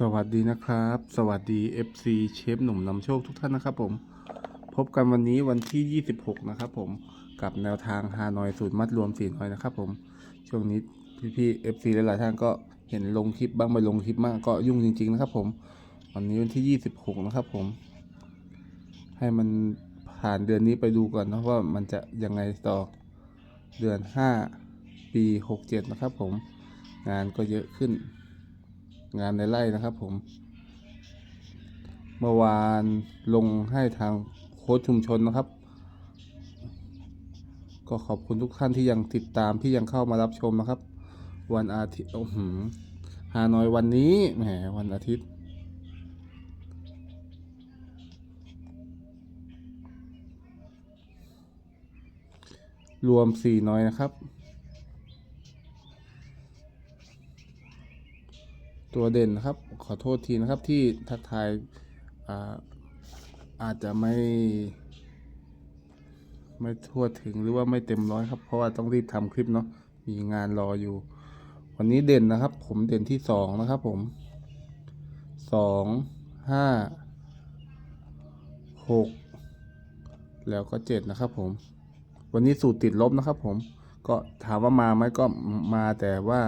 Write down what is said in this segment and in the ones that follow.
สวัสดีนะครับ สวัสดี FC เชฟหนุ่มนำโชคทุกท่านนะครับผม พบกันวันนี้วันที่ 26 นะครับผม กับแนวทางฮานอยสูตรมัดรวมสีน้อยนะครับผม ช่วงนี้พี่ๆ FC หลายๆท่านก็เห็นลงคลิปบ้างไม่ลงคลิปบ้างก็ยุ่งจริง ๆ นะครับผม วันนี้วันที่ 26 นะครับผม ให้มันผ่านเดือนนี้ไปดูก่อนนะว่ามันจะยังไงต่อเดือน 5 ปี 67 นะครับผม งานก็เยอะขึ้น งานในไร่นะครับผม เมื่อวานลงให้ทางโค้ชชุมชนนะครับ ก็ขอบคุณทุกท่านที่ยังติดตามที่ยังเข้ามารับชมนะครับ วันอาทิตย์โอ้โหฮานอยวันนี้แหมวันอาทิตย์รวมสี่น้อยนะครับ ตัวเด่นนะครับ ขอโทษทีนะครับที่ทักทายอาอาจจะไม่ ไม่ทั่วถึงหรือว่าไม่เต็มร้อยครับ เพราะว่าต้องรีบทำคลิปเนาะมีงานรออยู่ วันนี้เด่นนะครับ ผมเด่นที่สองนะครับผมสองห้าหกแล้วก็เจ็ดนะครับผม วันนี้สูตรติดลบนะครับผมก็ถามว่ามาไหมก็มาแต่ว่า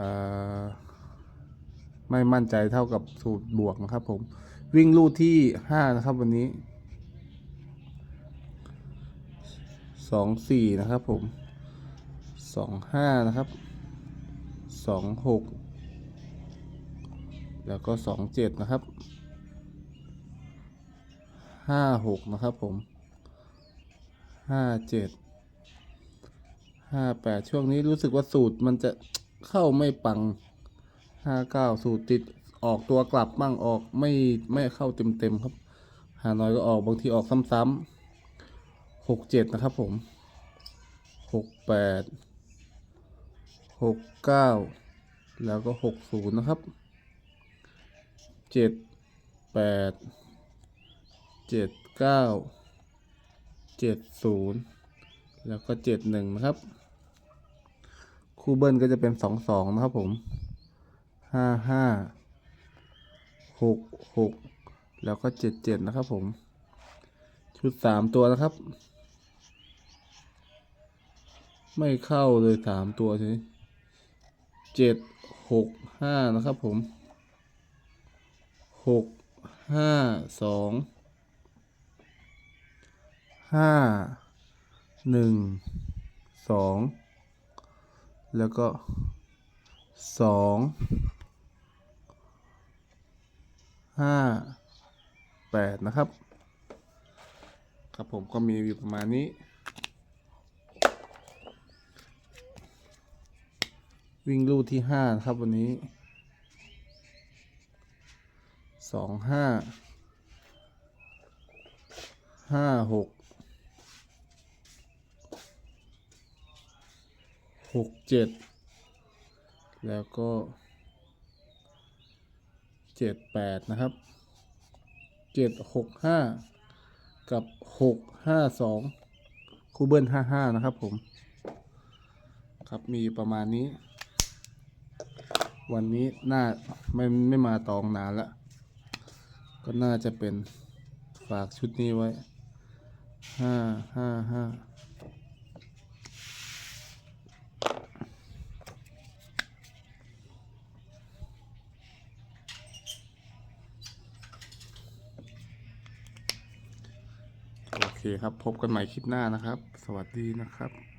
อ่า ไม่มั่นใจเท่ากับสูตรบวกนะครับ ผม วิ่งลู่ที่ห้านะครับวันนี้สองสี่นะครับ ผมสองห้านะครับสองหกแล้วก็สองเจ็ดนะครับห้าหกนะครับผมห้าเจ็ดห้าแปดช่วงนี้รู้สึกว่าสูตรมันจะเข้าไม่ปัง ห้าเก้าสูตรติดออกตัวกลับบ้างออกไม่ไม่เข้าเต็มเต็มครับ หาน้อยก็ออกบางทีออกซ้ำๆหกเจ็ดนะครับผมหกแปดหกเก้าแล้วก็หกศูนย์นะครับเจ็ดแปดเจ็ดเก้าเจ็ดศูนย์แล้วก็เจ็ดหนึ่งนะครับ คู่เบิ้ลก็จะเป็นสองสองนะครับผม ห้าห้าหกหกแล้วก็เจ็ดเจ็ดนะครับผม ชุดสามตัวนะครับ ไม่เข้าเลยสามตัวทีเจ็ดหกห้านะครับผมหกห้าสองห้าหนึ่งสองแล้วก็สอง ห้าแปดนะครับ ครับผมก็มีอยู่ประมาณนี้ วิ่งลู่ที่ห้าครับวันนี้สองห้าห้าหกหกเจ็ดแล้วก็ ดแปดนะครับเจ็ดหกห้ากับหกห้าสองคูเบิลห้าห้านะครับผม ครับมีประมาณนี้ วันนี้น่าไม่ไม่มาตองนานละก็น่าจะเป็นฝากชุดนี้ไว้ห้าห้าห้า โอเค ครับ พบกันใหม่คลิปหน้านะครับ สวัสดีนะครับ